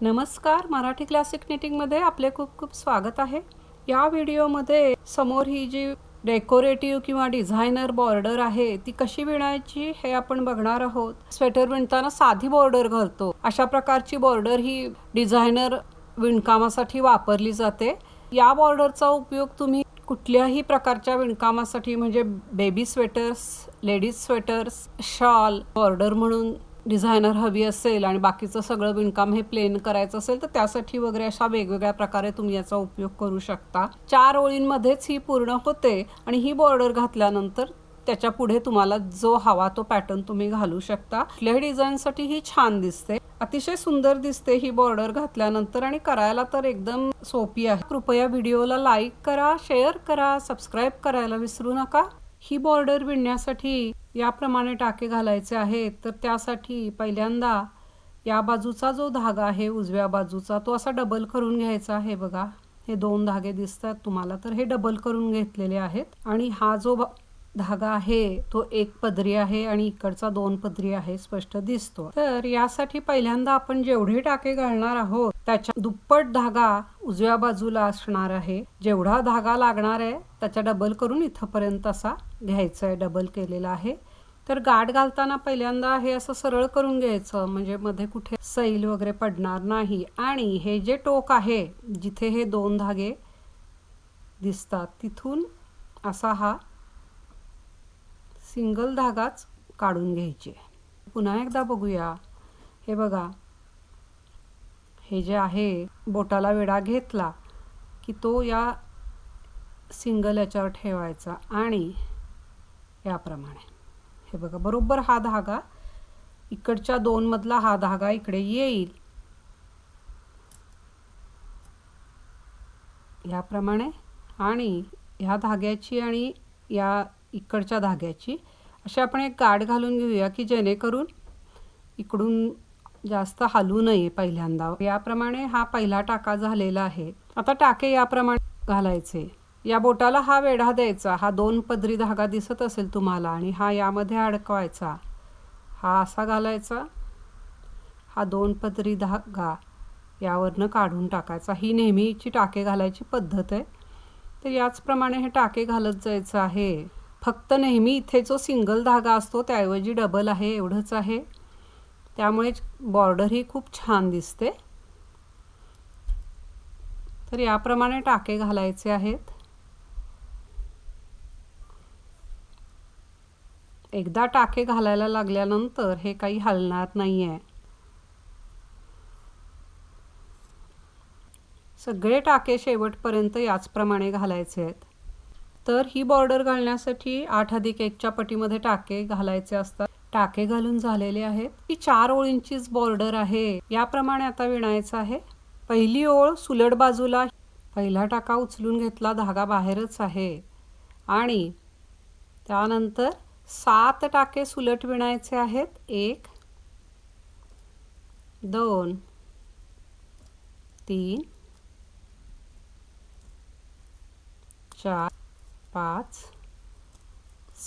नमस्कार मराठी क्लासिक निटिंगमध्ये आपले खूप खूप स्वागत आहे. या व्हिडिओमध्ये समोर ही जी डेकोरेटिव्ह किंवा डिझायनर बॉर्डर आहे ती कशी विणायची हे आपण बघणार आहोत. स्वेटर विणताना साधी बॉर्डर घालतो. अशा प्रकारची बॉर्डर ही डिझायनर विणकामासाठी वापरली जाते. या बॉर्डरचा उपयोग तुम्ही कुठल्याही प्रकारच्या विणकामासाठी म्हणजे baby sweaters ladies sweaters shawl border म्हणून डिझायनर हवी असेल आणि बाकीचं सगळं विणकाम हे प्लेन करायचं असेल तर त्यासाठी वगैरे अशा वेगवेगळ्या प्रकारे तुम्ही याचा उपयोग करू शकता. चार ओळींमध्येच ही पूर्ण होते आणि ही बॉर्डर घातल्यानंतर त्याच्या पुढे तुम्हाला जो हवा तो पॅटर्न तुम्ही घालू शकता. कुठल्याही डिझाईनसाठी ही छान दिसते. अतिशय सुंदर दिसते ही बॉर्डर घातल्यानंतर आणि करायला तर एकदम सोपी आहे. कृपया व्हिडिओला लाईक करा शेअर करा सबस्क्राईब करायला विसरू नका. ही बॉर्डर विणण्यासाठी याप्रमाणे टाके घालायचे आहेत तर त्यासाठी पहिल्यांदा या बाजूचा जो धागा आहे उजव्या बाजूचा तो असा डबल करून घ्यायचा आहे. बघा हे दोन धागे दिसतात तुम्हाला तर हे डबल करून घेतलेले आहेत. आणि हा जो ब- धागा आहे तो एक पदरी आहे आणि इकडचा दोन पदरी आहे स्पष्ट दिसतो. तर यासाठी पहिल्यांदा आपण जेवढे टाके घालणार आहोत त्याच्या दुप्पट धागा उजव्या बाजूला असणार आहे. जेवढा धागा लागणार आहे त्याच्या डबल करून इथपर्यंत असा घ्यायचा आहे डबल केलेला आहे. तर गाठ घालताना पहिल्यांदा हे असं सरळ करून घ्यायचं म्हणजे मध्ये कुठे सैल वगैरे पडणार नाही. आणि हे जे टोक आहे जिथे हे दोन धागे दिसतात तिथून असा हा सिंगल धागाच काढून घ्यायचे. पुन्हा एकदा बघूया. हे बघा. हे जे आहे बोटाला वेढा घेतला की तो या सिंगल याच्यावर ठेवायचा आणि याप्रमाणे. हे बघा बरोबर हा धागा इकडच्या दोन मधला हा धागा इकडे येईल. याप्रमाणे आणि ह्या धाग्याची आणि या इकडच्या धाग्याची अशी आपण एक गाठ घालून घेऊया की जेणेकरून इकडून जास्त हलू नये पहिल्यांदा. याप्रमाणे हा पहिला टाका झालेला आहे. आता टाके याप्रमाणे घालायचे. या बोटाला हा वेढा द्यायचा. हा दोन पदरी धागा दिसत असेल तुम्हाला आणि हा यामध्ये अडकवायचा. हा असा घालायचा. हा दोन पदरी धागा यावरनं काढून टाकायचा. ही नेहमीची टाके घालायची पद्धत आहे. तर याचप्रमाणे हे टाके घालत जायचं आहे. फक्त नेहमी इथे जो सिंगल धागा असतो त्याऐवजी डबल आहे एवढंच आहे. त्यामुळे बॉर्डर ही खूप छान दिसते. तर याप्रमाणे टाके घालायचे आहेत. एकदा टाके घालायला लागल्यानंतर हे काही हलणार नाही आहे सगळे टाके शेवटपर्यंत याचप्रमाणे घालायचे आहेत. तर ही बॉर्डर घालण्यासाठी आठ अधिक एकच्या पटीमध्ये टाके घालायचे असतात. टाके घालून झालेले आहेत. ही चार ओळींचीच बॉर्डर आहे. याप्रमाणे आता विणायचं आहे. पहिली ओळ सुलट बाजूला. पहिला टाका उचलून घेतला धागा बाहेरच आहे. आणि त्यानंतर सात टाके सुलट विणायचे आहेत. एक दोन तीन चार पाच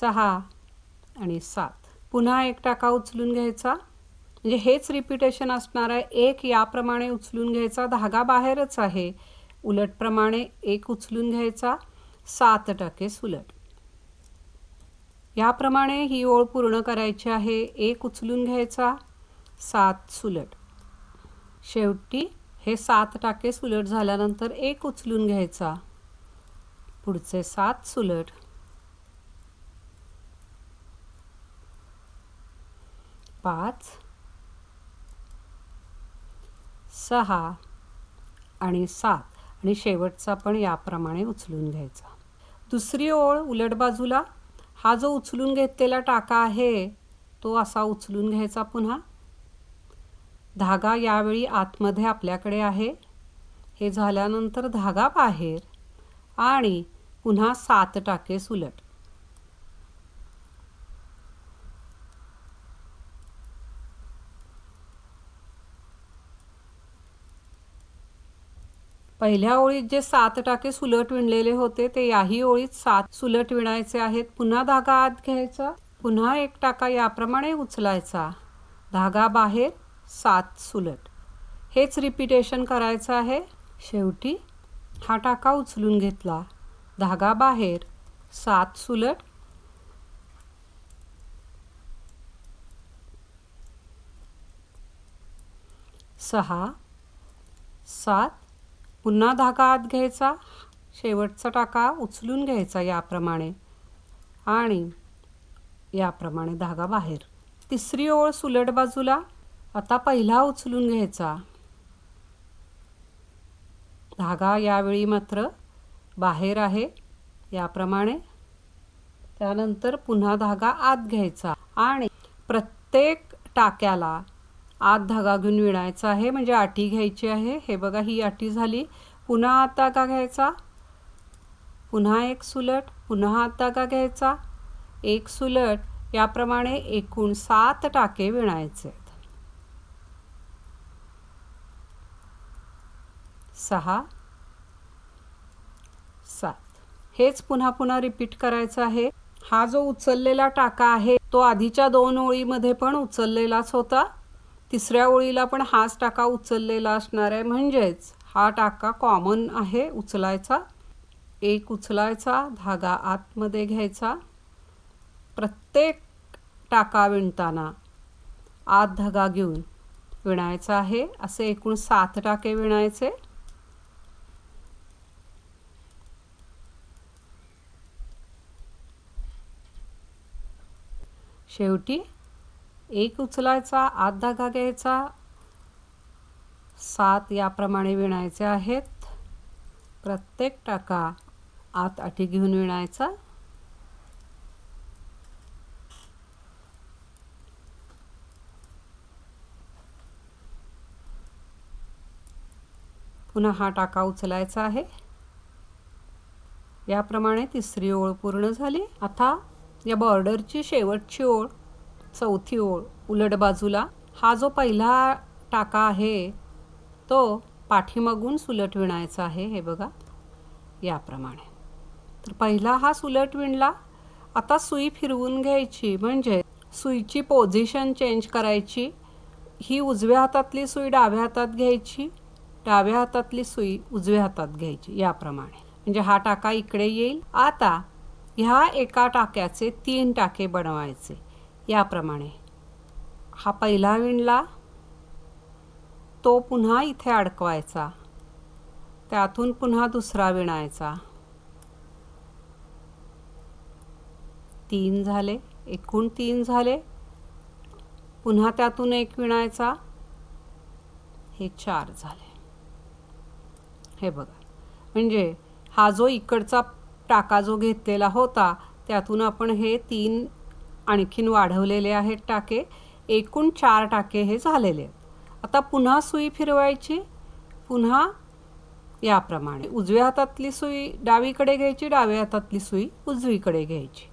सहा आणि सात. पुन्हा एक टाका उचलून घ्यायचा? म्हणजे हेच रिपिटेशन असणार आहे. एक याप्रमाणे उचलून घ्यायचा. धागा बाहेरच आहे. उलटप्रमाणे एक उचलून घ्यायचा. सात टाके सुलट याप्रमाणे ही ओळ पूर्ण करायची आहे. एक उचलून घ्यायचा. सात सुलट. शेवटी हे सात टाके सुलट झाल्यानंतर एक उचलून घ्यायचा. पुढचे सात सुलट. पाच सहा आणि सात. आणि शेवटचा पण याप्रमाणे उचलून घ्यायचा. दुसरी ओळ उलट बाजूला. हा जो उचलून घेतलेला टाका आहे तो असा उचलून घ्यायचा पुन्हा. धागा यावेळी आतमध्ये आपल्याकडे आहे. हे झाल्यानंतर धागा बाहेर. आणि पुन्हा सात टाके सुलट. पहिल्या ओळीत जे सात टाके सुलट विणलेले होते ते याही ओळीत सात सुलट विणायचे आहेत. पुन्हा धागा आत घ्यायचा पुन्हा एक टाका याप्रमाणे उचलायचा. धागा बाहेर सात सुलट. हेच रिपिटेशन करायचं आहे. शेवटी हा टाका उचलून घेतला. धागा बाहेर. सात सुलट. सहा. सात. पुन्हा धागा आत घ्यायचा. शेवटचा टाका उचलून घ्यायचा याप्रमाणे. आणि याप्रमाणे धागा बाहेर. तिसरी ओळ सुलट बाजूला. आता पहिला उचलून घ्यायचा. धागा यावेळी मात्र बाहेर आहे याप्रमाणे. त्यानंतर पुन्हा धागा आत घ्यायचा आणि प्रत्येक टाक्याला आत धागा घेऊन विणायचा आहे म्हणजे आटी घ्यायची आहे. हे बघा ही आटी झाली. पुन्हा आत धागा घ्यायचा. पुन्हा एक सुलट पुन्हा आत धागा घ्यायचा. एक सुलट याप्रमाणे एकूण सात टाके विणायचे. सहा सात हेच पुन्हा पुन्हा रिपीट करायचं आहे. हा जो उचललेला टाका आहे तो आधीच्या दोन ओळीमध्ये पण उचललेलाच होता. तिसऱ्या ओळीला पण हाच टाका उचललेला असणार आहे. म्हणजेच हा टाका कॉमन आहे उचलायचा. एक उचलायचा धागा आतमध्ये घ्यायचा. प्रत्येक टाका विणताना आत धागा घेऊन विणायचा आहे. असे एकूण सात टाके विणायचे. शेवटी एक उचलायचा आत धागा घ्यायचा. सात याप्रमाणे विणायचे आहेत. प्रत्येक टाका आत अटी घेऊन विणायचा. पुन्हा हा टाका उचलायचा आहे. याप्रमाणे तिसरी ओळ पूर्ण झाली. आता या बॉर्डरची शेवटची ओळ चौथी ओळ उलट बाजूला हा जो पहिला टाका आहे तो पाठीमागून सुलट विणायचा आहे हे बघा याप्रमाणे. तर पहिला हा सुलट विणला. आता सुई फिरवून घ्यायची म्हणजे सुईची पोझिशन चेंज करायची. ही उजव्या हातातली सुई डाव्या हातात घ्यायची डाव्या हातातली सुई उजव्या हातात घ्यायची याप्रमाणे. म्हणजे हा टाका इकडे येईल. आता ह्या एका टाक्याचे तीन टाके बनवायचे. याप्रमाणे. हा पहिला विणला. तो पुन्हा इथे अडकवायचा. त्यातून पुन्हा दुसरा विणायचा. तीन झाले. एकूण तीन झाले. पुन्हा त्यातून एक विणायचा. हे चार झाले. हे बघा. म्हणजे हा जो इकडचा टाका जो घेतलेला होता त्यातून आपण हे तीन आणखीन वाढवलेले आहेत टाके. एकूण चार टाके हे झालेले आहेत. आता पुन्हा सुई फिरवायची. पुन्हा याप्रमाणे. उजव्या हातातली सुई डावीकडे घ्यायची डाव्या हातातली सुई उजवीकडे घ्यायची.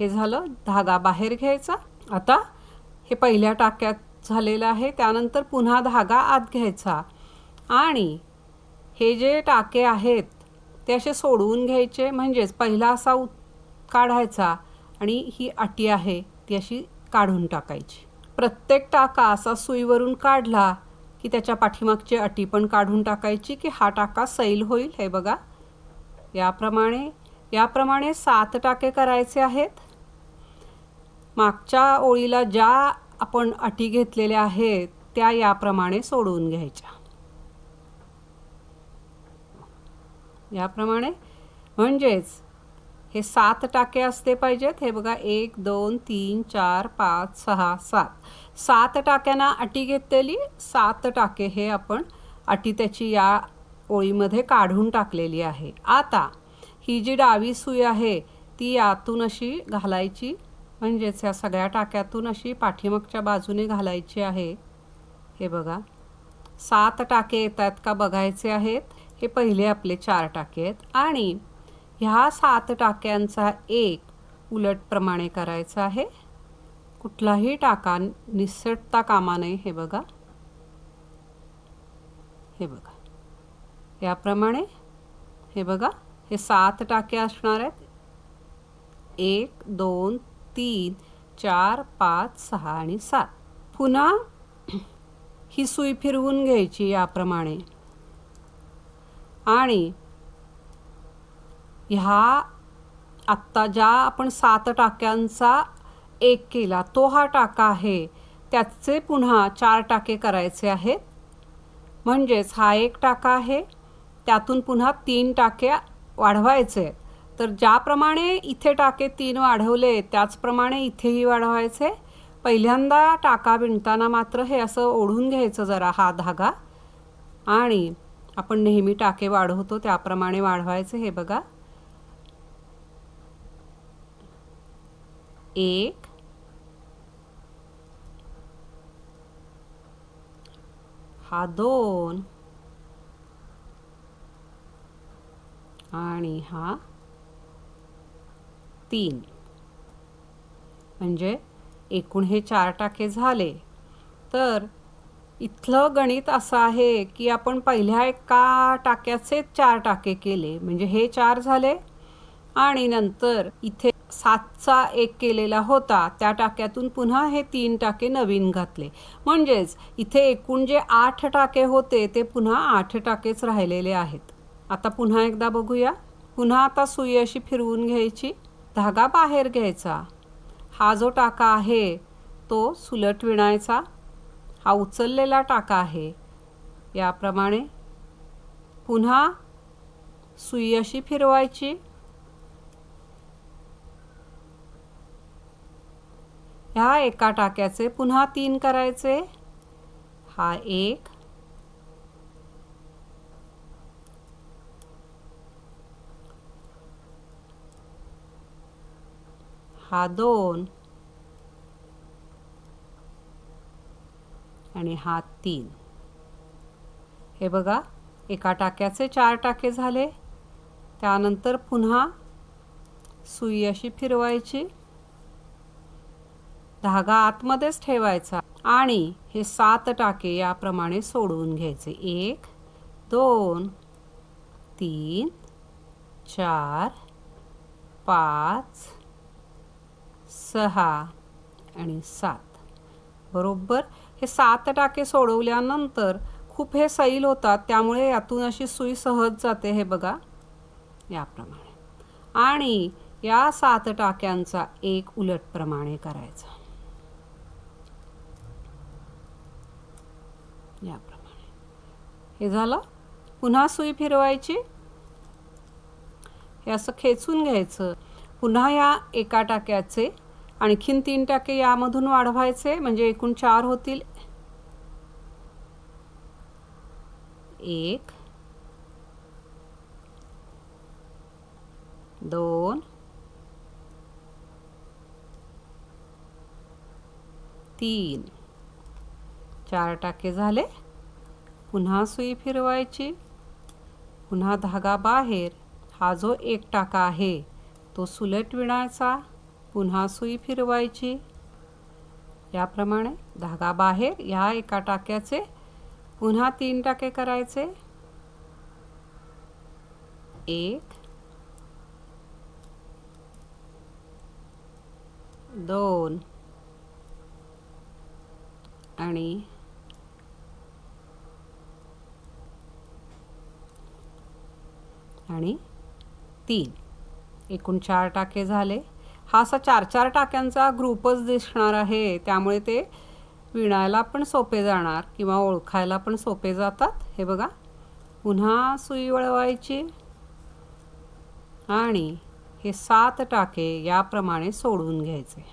हे झालं धागा बाहेर घ्यायचा. आता हे पहिल्या टाक्यात झालेलं आहे. त्यानंतर पुन्हा धागा आत घ्यायचा. आणि हे जे टाके आहेत ते असे सोडवून घ्यायचे म्हणजेच पहिला असा उ काढायचा आणि ही अटी आहे ती अशी काढून टाकायची. प्रत्येक टाका असा सुईवरून काढला की त्याच्या पाठीमागची अटी पण काढून टाकायची की हा टाका सैल होईल. हे बघा. याप्रमाणे याप्रमाणे सात टाके करायचे आहेत. मागच्या ओळीला ज्या आपण अटी घेतलेल्या आहेत त्या याप्रमाणे सोडवून घ्यायच्या. याप्रमाणे. म्हणजेच हे सात टाके असले पाहिजेत. हे बघा एक दोन तीन चार पाच सहा सात. सात टाक्यांना अटी घेतलेली. सात टाके हे आपण अटी त्याची या ओळीमध्ये काढून टाकलेली आहे. आता ही जी डावी सुई आहे ती यातून अशी घालायची. म्हणजेच या सगळ्या टाक्यातून अशी पाठीमागच्या बाजूने घालायची आहे. हे बघा सात टाके येतात का बघायचे आहेत? हे पहिले आपले चार टाके आहेत. आणि ह्या सात टाक्यांचा एक उलटप्रमाणे करायचा आहे. कुठलाही टाका निसटता कामा नये हे बघा. हे बघा. याप्रमाणे हे बघा हे सात टाके असणार आहेत. एक दोन तीन चार पाच सहा आणि सात. पुन्हा ही सुई फिरवून घ्यायची याप्रमाणे. आणि ह्या आत्ता ज्या आपण सात टाक्यांचा एक केला तो हा टाका आहे. त्याचे पुन्हा चार टाके करायचे आहेत. म्हणजेच हा एक टाका आहे. त्यातून पुन्हा तीन टाके वाढवायचे तर ज्याप्रमाणे इथे टाके तीन वाढवले त्याचप्रमाणे इथेही वाढवायचे. पहिल्यांदा टाका विणताना मात्र हे असं ओढून घ्यायचं जरा हा धागा. आणि आपण नेहमी टाके वाढवतो त्याप्रमाणे वाढवायचे हे बघा. एक हा दोन आणि हा तीन. म्हणजे एकूण हे चार टाके झाले. तर इथलं गणित असं आहे की आपण पहिल्या एका टाक्याचे चार टाके केले म्हणजे हे चार झाले आणि नंतर इथे सातचा एक केलेला होता त्या टाक्यातून पुन्हा हे तीन टाके नवीन घातले. म्हणजेच इथे एकूण जे आठ टाके होते ते पुन्हा आठ टाकेच राहिलेले आहेत. आता पुन्हा एकदा बघूया. पुन्हा आता सुई अशी फिरवून घ्यायची. धागा बाहेर घ्यायचा. हा जो टाका आहे तो सुलट विणायचा. हा उचललेला टाका आहे. याप्रमाणे पुन्हा सुई अशी फिरवायची. ह्या एका टाक्याचे पुन्हा तीन करायचे. हा एक. हा दोन. आणि हा तीन. हे बघा एका टाक्याचे चार टाके झाले. त्यानंतर पुन्हा सुई अशी फिरवायची. धागा आतमध्येच ठेवायचा आणि हे सात टाके याप्रमाणे सोडवून घ्यायचे. एक दोन तीन चार पाच सहा आणि सात. बरोबर? हे सात टाके सोडवल्यानंतर खूप हे सैल होतात त्यामुळे यातून अशी सुई सहज जाते हे बघा. याप्रमाणे. आणि या सात टाक्यांचा एक उलटप्रमाणे करायचा. याप्रमाणे. हे झालं. पुन्हा सुई फिरवायची. हे असं खेचून घ्यायचं. पुन्हा या एका टाक्याचे आणखीन तीन टाके यामधून वाढवायचे म्हणजे एकूण चार होतील. एक दोन तीन. चार टाके झाले. पुन्हा सुई फिरवायची. पुन्हा धागा बाहेर. हा जो एक टाका आहे तो सुलट विणायचा. पुन्हा सुई फिरवायची. याप्रमाणे धागा बाहेर या एका टाक्याचे पुन्हा तीन टाके करायचे. एक दोन आणि आणि तीन. एकूण चार टाके झाले. हा असा चार चार टाक्यांचा ग्रुपच दिसणार आहे. त्यामुळे ते विणायला पण सोपे जाणार किंवा ओळखायला पण सोपे जातात. हे बघा. पुन्हा सुई वळवायची. आणि हे सात टाके याप्रमाणे सोडून घ्यायचे.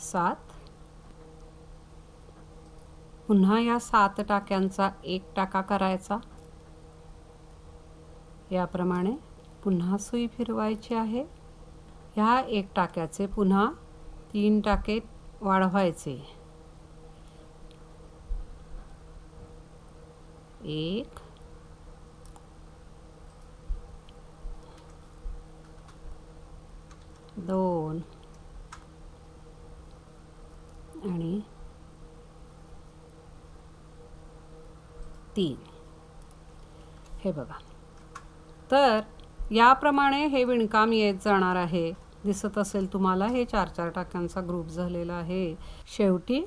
सात. पुन्हा या सात टाक्यांचा एक टाका करायचा. याप्रमाणे पुन्हा सुई फिरवायची आहे. ह्या एक टाक्याचे पुन्हा तीन टाके वाढवायचे. एक दोन आणि तीन हे बघा. तर याप्रमाणे हे विणकाम येत जाणार आहे. दिसत असेल तुम्हाला हे चार चार टाक्यांचा ग्रुप झालेला आहे. शेवटी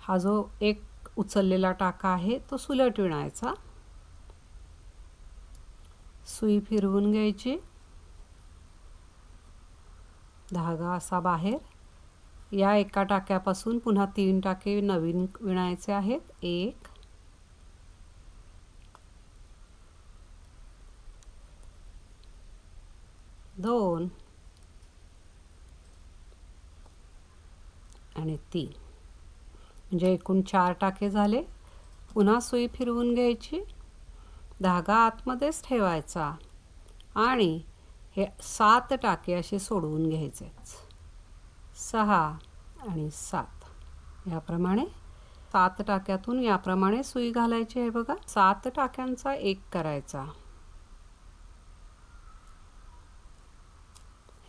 हा जो एक उचललेला टाका आहे तो सुलट विणायचा. सुई फिरवून घ्यायची. धागा असा बाहेर. या एका टाक्यापासून पुन्हा तीन टाके नवीन विणायचे आहेत. एक दोन आणि तीन. म्हणजे एकूण चार टाके झाले. पुन्हा सुई फिरवून घ्यायची. धागा आतमध्येच ठेवायचा आणि हे सात टाके असे सोडवून घ्यायचेच सहा आणि सात. याप्रमाणे सात टाक्यातून याप्रमाणे सुई घालायची आहे बघा. सात टाक्यांचा एक करायचा.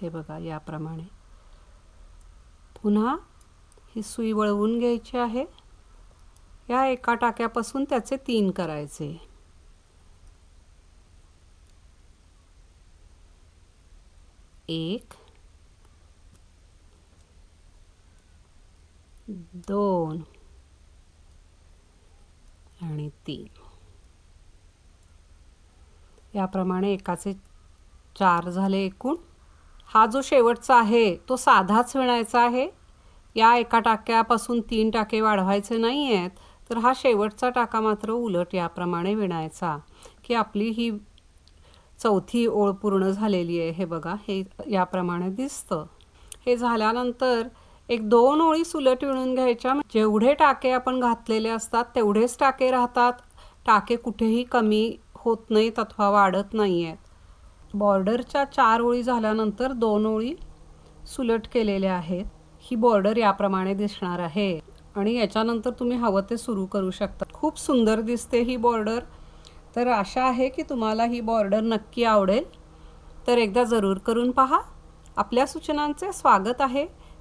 हे बघा याप्रमाणे. पुन्हा ही सुई वळवून घ्यायची आहे. या एका टाक्यापासून त्याचे तीन करायचे. एक दोन आणि तीन. याप्रमाणे एकाचे चार झाले एकूण. हा जो शेवटचा आहे तो साधाच विणायचा आहे. या एका टाक्यापासून तीन टाके वाढवायचे नाही आहेत तर हा शेवटचा टाका मात्र उलट याप्रमाणे विणायचा. की आपली ही चौथी ओळ पूर्ण झालेली आहे हे बघा हे याप्रमाणे दिसतं. हे झाल्यानंतर एक दोन ओळी सुलट विणून घ्यायच्या. जेवढे टाके आपण घातलेले असतात तेवढेच टाके राहतात. टाके कुठेही कमी होत नाहीत अथवा वाढत नाही आहेत बॉर्डरच्या चार ओळी झाल्यानंतर दोन ओळी सुलट केलेल्या आहेत. ही बॉर्डर याप्रमाणे दिसणार आहे. आणि याच्यानंतर तुम्ही हवं ते सुरू करू शकता. खूप सुंदर दिसते ही बॉर्डर. तर आशा आहे की तुम्हाला ही बॉर्डर नक्की आवडेल. तर एकदा जरूर करून पहा. आपल्या सूचनांचे स्वागत आहे.